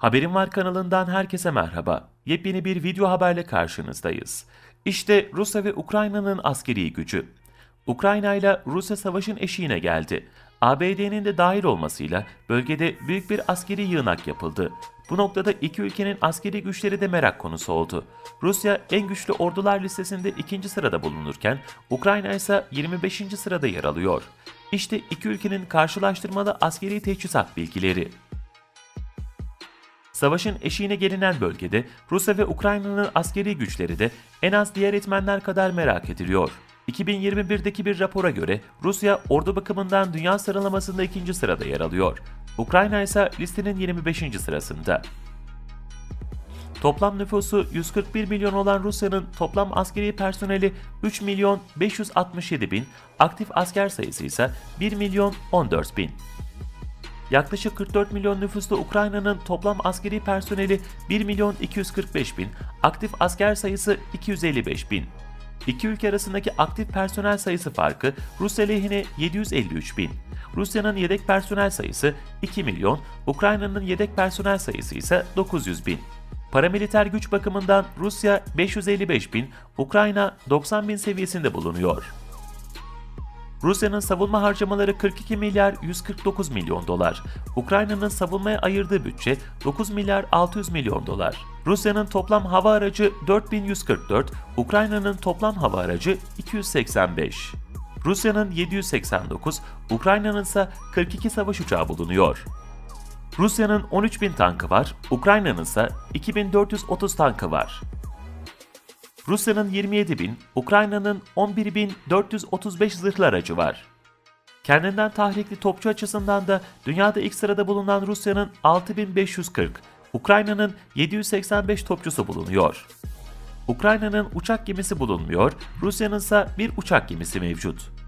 Haberim Var kanalından herkese merhaba. Yepyeni bir video haberle karşınızdayız. İşte Rusya ve Ukrayna'nın askeri gücü. Ukrayna ile Rusya savaşın eşiğine geldi. ABD'nin de dahil olmasıyla bölgede büyük bir askeri yığınak yapıldı. Bu noktada iki ülkenin askeri güçleri de merak konusu oldu. Rusya en güçlü ordular listesinde ikinci sırada bulunurken Ukrayna ise 25. sırada yer alıyor. İşte iki ülkenin karşılaştırmalı askeri teçhizat bilgileri. Savaşın eşiğine gelinen bölgede Rusya ve Ukrayna'nın askeri güçleri de en az diğer etmenler kadar merak ediliyor. 2021'deki bir rapora göre Rusya ordu bakımından dünya sıralamasında ikinci sırada yer alıyor. Ukrayna ise listenin 25. sırasında. Toplam nüfusu 141 milyon olan Rusya'nın toplam askeri personeli 3 milyon 567 bin, aktif asker sayısı ise 1 milyon 14 bin. Yaklaşık 44 milyon nüfuslu Ukrayna'nın toplam askeri personeli 1 milyon 245 bin, aktif asker sayısı 255 bin. İki ülke arasındaki aktif personel sayısı farkı Rusya lehine 753 bin. Rusya'nın yedek personel sayısı 2 milyon, Ukrayna'nın yedek personel sayısı ise 900 bin. Paramiliter güç bakımından Rusya 555 bin, Ukrayna 90 bin seviyesinde bulunuyor. Rusya'nın savunma harcamaları 42 milyar 149 milyon dolar. Ukrayna'nın savunmaya ayırdığı bütçe 9 milyar 600 milyon dolar. Rusya'nın toplam hava aracı 4144, Ukrayna'nın toplam hava aracı 285. Rusya'nın 789, Ukrayna'nın ise 42 savaş uçağı bulunuyor. Rusya'nın 13.000 tankı var, Ukrayna'nın ise 2430 tankı var. Rusya'nın 27 bin, Ukrayna'nın 11.435 zırhlı aracı var. Kendinden tahrikli topçu açısından da dünyada ilk sırada bulunan Rusya'nın 6540, Ukrayna'nın 785 topçusu bulunuyor. Ukrayna'nın uçak gemisi bulunmuyor, Rusya'nın ise bir uçak gemisi mevcut.